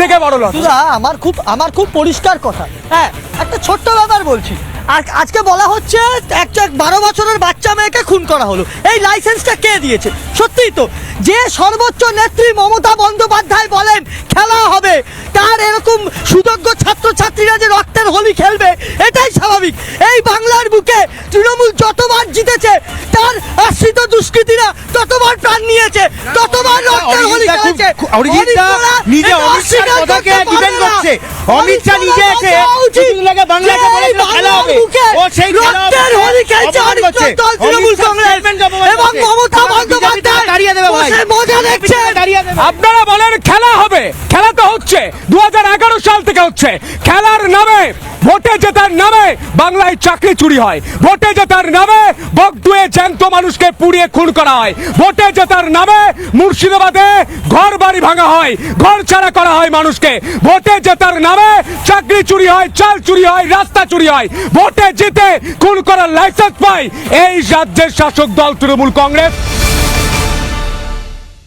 থেকে বড় লস দাদা আমার খুব আমার খুব পরিষ্কার কথা। হ্যাঁ একটা ছোট্ট ব্যাপার বলছি। আর আজকে বলা হচ্ছে, একটা বারো বছরের বাচ্চা মেয়েকে খুন করা হলো। এই লাইসেন্সটা কে দিয়েছে? সত্যিই তো, যে সর্বোচ্চ নেত্রী মমতা বন্দ্যোপাধ্যায় বলেন, খেলা হবে। তার এরকম সুযোগ্য ছাত্রছাত্রীরা যে রক্তের হোলি খেলবে, এটাই স্বাভাবিক। এই বাংলার বুকে তৃণমূল যতবার জিতেছে, তার আশ্রিত দুষ্কৃতীরা অরিজিৎদা খুব- খেলেছে অমিত শাহ নিজে এটা অমিত শাহর অস্বীকার কথাকে করতে পারে defend না। করছে। অমিত শাহ নিজে এসে শাহ বলা উচিত কিছুদিন আগে বাংলাকে যে খেলা হবে। ও সেই রক্তের হোলি খেলছে অপমান দল তৃণমূল কংগ্রেস। এবং মমতা বন্দ্যোপাধ্যায় তাড়িয়ে দেবে ভাই। মজা দেখছে। আপনারা বলেন খেলা হবে। খেলা তো হচ্ছে। দু হাজার এগারো সাল থেকে হচ্ছে। খেলার নামে ভোটে জেতার নামে বাংলায় চাকরি চুরি হয়। ভোটে জেতার নামে পুড়িয়ে খুন করা হয়। ভোটে জেতার নামে মুর্শিদাবাদে ঘর বাড়ি ভাঙা হয়, ঘর ছাড়া করা হয় মানুষকে। ভোটে জেতার নামে চাকরি চুরি হয়, চাল চুরি হয়, রাস্তা চুরি হয়, ভোটে জিতে খুন করার লাইসেন্স পায়। এই রাজ্যের শাসক দল, তৃণমূল কংগ্রেস।